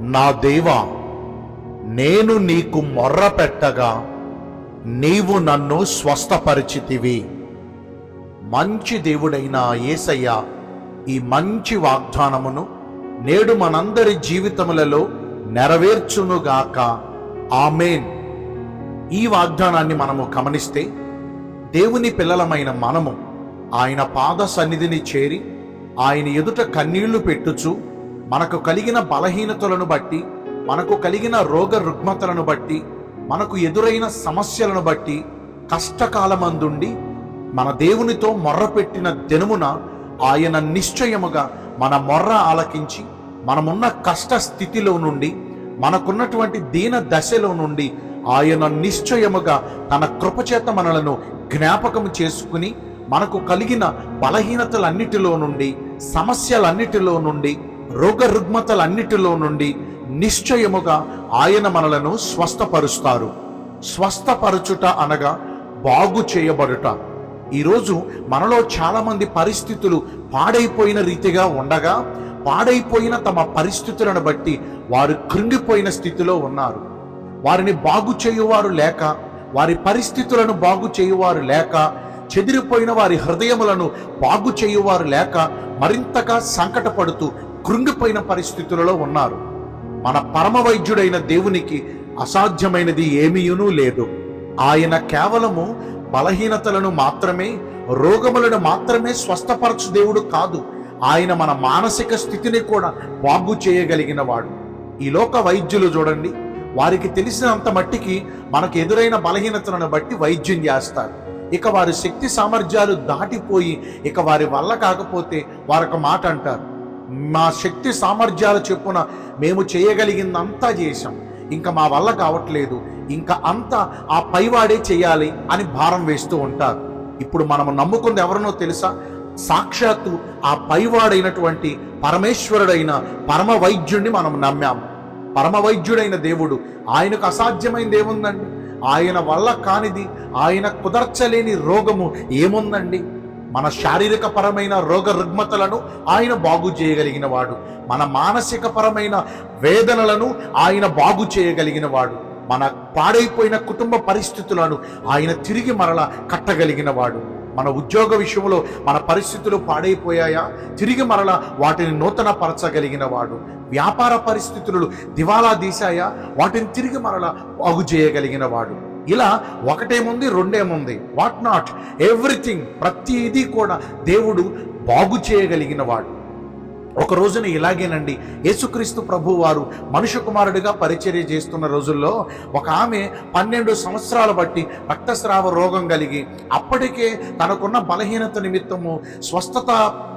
నా దేవా నేను నీకు మొర్ర పెట్టగా నీవు నన్ను స్వస్థపరిచితివి. మంచి దేవుడైన యేసయ్య ఈ మంచి వాగ్దానమును నేడు మనందరి జీవితములలో నెరవేర్చునుగాక. ఆమెన్. ఈ వాగ్దానాన్ని మనము గమనిస్తే దేవుని పిల్లలమైన మనము ఆయన పాద సన్నిధిని చేరి ఆయన ఎదుట కన్నీళ్ళు పెట్టుచు మనకు కలిగిన బలహీనతలను బట్టి మనకు కలిగిన రోగ రుగ్మతలను బట్టి మనకు ఎదురైన సమస్యలను బట్టి కష్టకాలమందుండి మన దేవునితో మొర్రపెట్టిన దినమున ఆయన నిశ్చయముగా మన మొర్ర ఆలకించి మనమున్న కష్ట స్థితిలో నుండి మనకున్నటువంటి దీన దశలో నుండి ఆయన నిశ్చయముగా తన కృపచేత మనలను జ్ఞాపకం చేసుకుని మనకు కలిగిన బలహీనతలన్నిటిలో నుండి సమస్యలన్నిటిలో నుండి రోగ రుగ్మతలన్నిటిలో నుండి నిశ్చయముగా ఆయన మనలను స్వస్థపరుస్తారు. స్వస్థపరచుట అనగా బాగు చేయబడుట. ఈరోజు మనలో చాలామంది పరిస్థితులు పాడైపోయిన రీతిగా ఉండగా పాడైపోయిన తమ పరిస్థితులను బట్టి వారు కృంగిపోయిన స్థితిలో ఉన్నారు. వారిని బాగు చేయువారు లేక వారి పరిస్థితులను బాగు చేయువారు లేక చెదిరిపోయిన వారి హృదయములను బాగు చేయువారు లేక మరింతగా సంకటపడుతూ కృంగిపోయిన పరిస్థితులలో ఉన్నారు. మన పరమ వైద్యుడైన దేవునికి అసాధ్యమైనది ఏమీయునూ లేదు. ఆయన కేవలము బలహీనతలను మాత్రమే రోగములను మాత్రమే స్వస్థపరచు దేవుడు కాదు. ఆయన మన మానసిక స్థితిని కూడా బాగు చేయగలిగిన వాడు ఈ లోక వైద్యులు చూడండి వారికి తెలిసినంత మట్టికి మనకు ఎదురైన బలహీనతలను బట్టి వైద్యం చేస్తారు. ఇక వారి శక్తి సామర్థ్యాలు దాటిపోయి ఇక వారి వల్ల కాకపోతే వారొక మాట అంటారు. మా శక్తి సామర్థ్యాలు చెప్పున మేము చేయగలిగిందంతా చేశాం. ఇంకా మా వల్ల కావట్లేదు. ఇంకా అంతా ఆ పైవాడే చేయాలి అని భారం వేస్తూ ఉంటారు. ఇప్పుడు మనము నమ్ముకుంది ఎవరినో తెలుసా? సాక్షాత్తు ఆ పైవాడైనటువంటి పరమేశ్వరుడైన పరమ వైద్యుణ్ణి మనం నమ్మాము పరమ వైద్యుడైన దేవుడు ఆయనకు అసాధ్యమైనది ఏముందండి? ఆయన వల్ల కానిది ఆయన కుదర్చలేని రోగము ఏముందండి? మన శారీరక పరమైన రోగ రుగ్మతలను ఆయన బాగు చేయగలిగిన వాడు. మన మానసిక పరమైన వేదనలను ఆయన బాగు చేయగలిగిన వాడు. మన పాడైపోయిన కుటుంబ పరిస్థితులను ఆయన తిరిగి మరల కట్టగలిగిన వాడు. మన ఉద్యోగ విషయంలో మన పరిస్థితులు పాడైపోయాయా? తిరిగి మరల వాటిని నూతన పరచగలిగిన వాడు. వ్యాపార పరిస్థితులు దివాలా తీశాయా? వాటిని తిరిగి మరల బాగు చేయగలిగిన వాడు. ఇలా ఒకటేముంది రెండేముంది? వాట్ నాట్ ఎవ్రీథింగ్ ప్రతిదీ కూడా దేవుడు బాగు చేయగలిగిన వాడు ఒక రోజున ఇలాగేనండి. యేసుక్రీస్తు ప్రభు వారు మనుషు కుమారుడిగా పరిచర్య చేస్తున్న రోజుల్లో ఒక ఆమె పన్నెండు సంవత్సరాలు బట్టి రక్తస్రావ రోగం కలిగి అప్పటికే తనకున్న బలహీనత నిమిత్తము స్వస్థత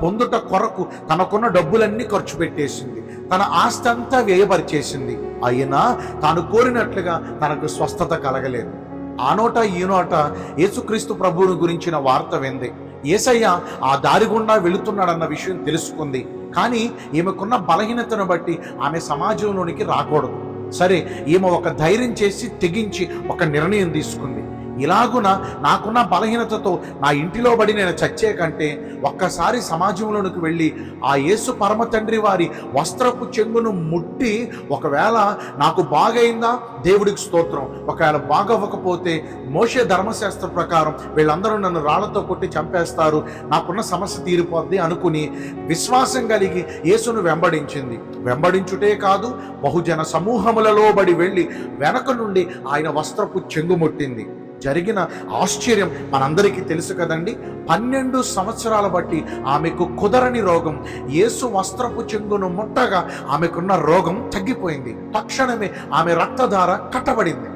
పొందుట కొరకు తనకున్న డబ్బులన్నీ ఖర్చు పెట్టేసింది. తన ఆస్తి అంతా వ్యయపరిచేసింది. అయినా తాను కోరినట్లుగా తనకు స్వస్థత కలగలేదు. ఆ నోట ఈ నోట యేసుక్రీస్తు ప్రభువుని గురించిన వార్త వింది. ఏసయ్య ఆ దారి గుండా వెళుతున్నాడన్న విషయం తెలుసుకుంది. కానీ ఈమెకున్న బలహీనతను బట్టి ఆమె సమాజంలోనికి రాకూడదు. సరే ఈమె ఒక ధైర్యం చేసి తెగించి ఒక నిర్ణయం తీసుకుంది. ఇలాగున నాకున్న బలహీనతతో నా ఇంటిలో బడి నేను చచ్చే కంటే ఒక్కసారి సమాజంలోనికి వెళ్ళి ఆ యేసు పరమ తండ్రి వారి వస్త్రపు చెంగును ముట్టి ఒకవేళ నాకు బాగైందా? దేవుడికి స్తోత్రం. ఒకవేళ బాగవ్వకపోతే మోషే ధర్మశాస్త్ర ప్రకారం వీళ్ళందరూ నన్ను రాళ్ళతో కొట్టి చంపేస్తారు. నాకున్న సమస్య తీరిపోద్ది అనుకుని విశ్వాసం కలిగి యేసును వెంబడించింది. వెంబడించుటే కాదు బహుజన సమూహములలో బడి వెళ్ళి వెనక నుండి ఆయన వస్త్రపు చెంగు ముట్టింది. జరిగిన ఆశ్చర్యం మనందరికీ తెలుసు కదండి. పన్నెండు సంవత్సరాల బట్టి ఆమెకు కుదరని రోగం యేసు వస్త్రపు చెంగును ముట్టగా ఆమెకున్న రోగం తగ్గిపోయింది. తక్షణమే ఆమె రక్తధార కట్టబడింది.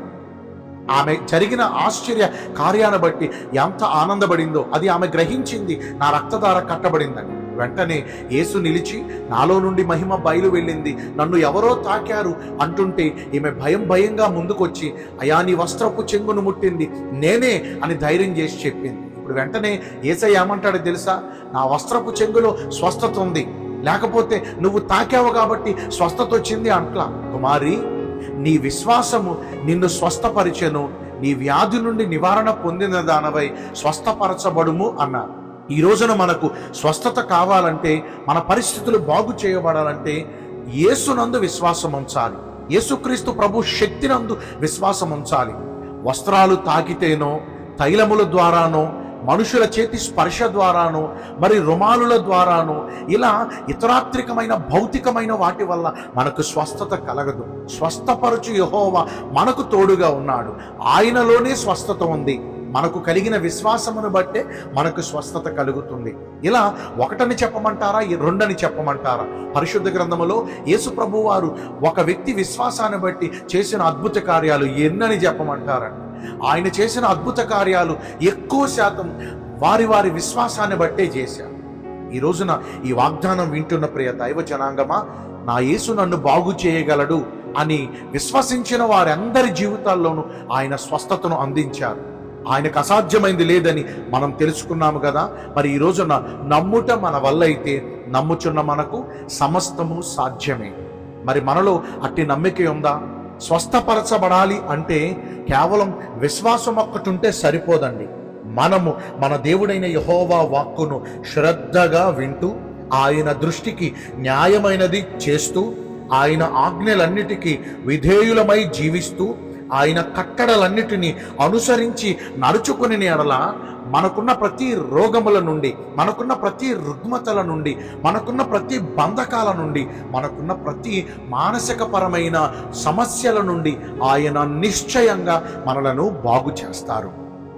ఆమె జరిగిన ఆశ్చర్య కార్యాన్ని బట్టి ఎంత ఆనందపడిందో అది ఆమె గ్రహించింది నా రక్తధార కట్టబడిందని. వెంటనే యేసు నిలిచి నాలో నుండి మహిమ బయలు వెళ్ళింది. నన్ను ఎవరో తాకారు అంటుంటే ఈమె భయం భయంగా ముందుకొచ్చి అయా నీ వస్త్రపు చెంగును ముట్టింది నేనే అని ధైర్యం చేసి చెప్పింది. ఇప్పుడు వెంటనే ఏసై ఏమంటాడో తెలుసా? నా వస్త్రపు చెంగులో స్వస్థత ఉంది. లేకపోతే నువ్వు తాకావు కాబట్టి స్వస్థత వచ్చింది అంట్లా. కుమారి నీ విశ్వాసము నిన్ను స్వస్థపరిచెను. నీ వ్యాధి నుండి నివారణ పొందిన దానవై స్వస్థపరచబడుము అన్నారు. ఈ రోజున మనకు స్వస్థత కావాలంటే మన పరిస్థితులు బాగు చేయబడాలంటే యేసునందు విశ్వాసం ఉంచాలి. యేసుక్రీస్తు ప్రభు శక్తినందు విశ్వాసం ఉంచాలి. వస్త్రాలు తాకితేనో తైలముల ద్వారానో మనుషుల చేతి స్పర్శ ద్వారానో మరి రుమాలుల ద్వారానో ఇలా ఇతరాత్రికమైన భౌతికమైన వాటి వల్ల మనకు స్వస్థత కలగదు. స్వస్థపరచు యహోవా మనకు తోడుగా ఉన్నాడు. ఆయనలోనే స్వస్థత ఉంది. మనకు కలిగిన విశ్వాసమును బట్టే మనకు స్వస్థత కలుగుతుంది. ఇలా ఒకటని చెప్పమంటారా? రెండని చెప్పమంటారా? పరిశుద్ధ గ్రంథములో యేసు ప్రభు వారు ఒక వ్యక్తి విశ్వాసాన్ని బట్టి చేసిన అద్భుత కార్యాలు ఎన్నని చెప్పమంటారండి? ఆయన చేసిన అద్భుత కార్యాలు ఎక్కువ శాతం వారి వారి విశ్వాసాన్ని బట్టే చేశారు. ఈ రోజున ఈ వాగ్దానం వింటున్న ప్రియ దైవ జనాంగమా నా యేసు నన్ను బాగు చేయగలడు అని విశ్వసించిన వారందరి జీవితాల్లోనూ ఆయన స్వస్థతను అందించారు. ఆయనకు అసాధ్యమైంది లేదని మనం తెలుసుకున్నాము కదా. మరి ఈ రోజున నమ్ముట మన వల్ల అయితే నమ్ముచున్న మనకు సమస్తము సాధ్యమే. మరి మనలో అట్టి నమ్మిక ఉందా? స్వస్థపరచబడాలి అంటే కేవలం విశ్వాసం ఒక్కటి ఉంటే సరిపోదండి. మనము మన దేవుడైన యహోవా వాక్కును శ్రద్ధగా వింటూ ఆయన దృష్టికి న్యాయమైనది చేస్తూ ఆయన ఆజ్ఞలన్నిటికీ విధేయులమై జీవిస్తూ ఆయన కట్టడలన్నిటినీ అనుసరించి నడుచుకుని ఎడల మనకున్న ప్రతి రోగముల నుండి మనకున్న ప్రతి రుగ్మతల నుండి మనకున్న ప్రతి బంధకాల నుండి మనకున్న ప్రతి మానసికపరమైన సమస్యల నుండి ఆయన నిశ్చయంగా మనలను బాగు చేస్తారు.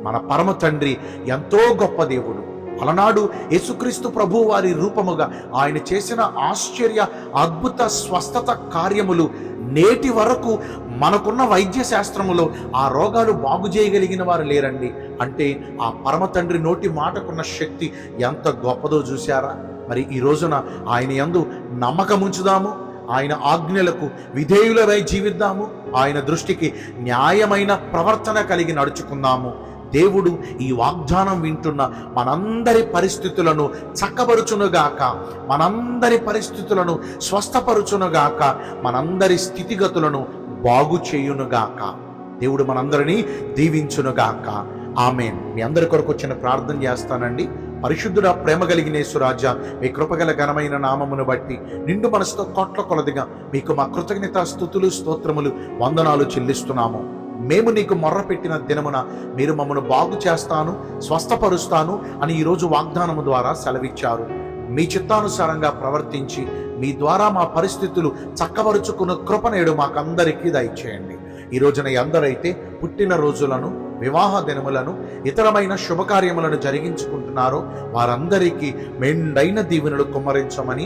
మన పరమ తండ్రి ఎంతో గొప్ప దేవుడు. అలనాడు యేసుక్రీస్తు ప్రభు వారి రూపముగా ఆయన చేసిన ఆశ్చర్య అద్భుత స్వస్థత కార్యములు నేటి వరకు మనకున్న వైద్య శాస్త్రములో ఆ రోగాలు బాగు చేయగలిగిన వారు లేరండి. అంటే ఆ పరమ తండ్రి నోటి మాటకున్న శక్తి ఎంత గొప్పదో చూశారా? మరి ఈ రోజున ఆయన యందు నమ్మకముంచుదాము ఆయన ఆజ్ఞలకు విధేయులమై జీవిద్దాము ఆయన దృష్టికి న్యాయమైన ప్రవర్తన కలిగి నడుచుకుందాము. దేవుడు ఈ వాగ్దానం వింటున్న మనందరి పరిస్థితులను చక్కబరుచునుగాక. మనందరి పరిస్థితులను స్వస్థపరుచునుగాక. మనందరి స్థితిగతులను బాగు చేయునుగాక. దేవుడు మనందరినీ దీవించునుగాక. ఆమె మీ అందరి కొరకు వచ్చిన ప్రార్థన చేస్తానండి. పరిశుద్ధుడ ప్రేమ కలిగిన యేసురాజా మీ కృపగల ఘనమైన నామమును బట్టి నిండు మనసుతో కోట్ల కొలదిగా మీకు మా కృతజ్ఞత స్థుతులు స్తోత్రములు వందనాలు చెల్లిస్తున్నాము. మేము నీకు మొర్ర పెట్టిన దినమున మీరు మమ్మను బాగు చేస్తాను స్వస్థపరుస్తాను అని ఈరోజు వాగ్దానము ద్వారా సెలవిచ్చారు. మీ చిత్తానుసారంగా ప్రవర్తించి మీ ద్వారా మా పరిస్థితులు చక్కబరుచుకున్న కృపనేడు మాకందరికీ దయచేయండి. ఈ రోజున ఎందరైతే పుట్టిన రోజులను వివాహ దినములను ఇతరమైన శుభకార్యములను జరిగించుకుంటున్నారో వారందరికీ మెండైన దీవెనలు కుమ్మరించమని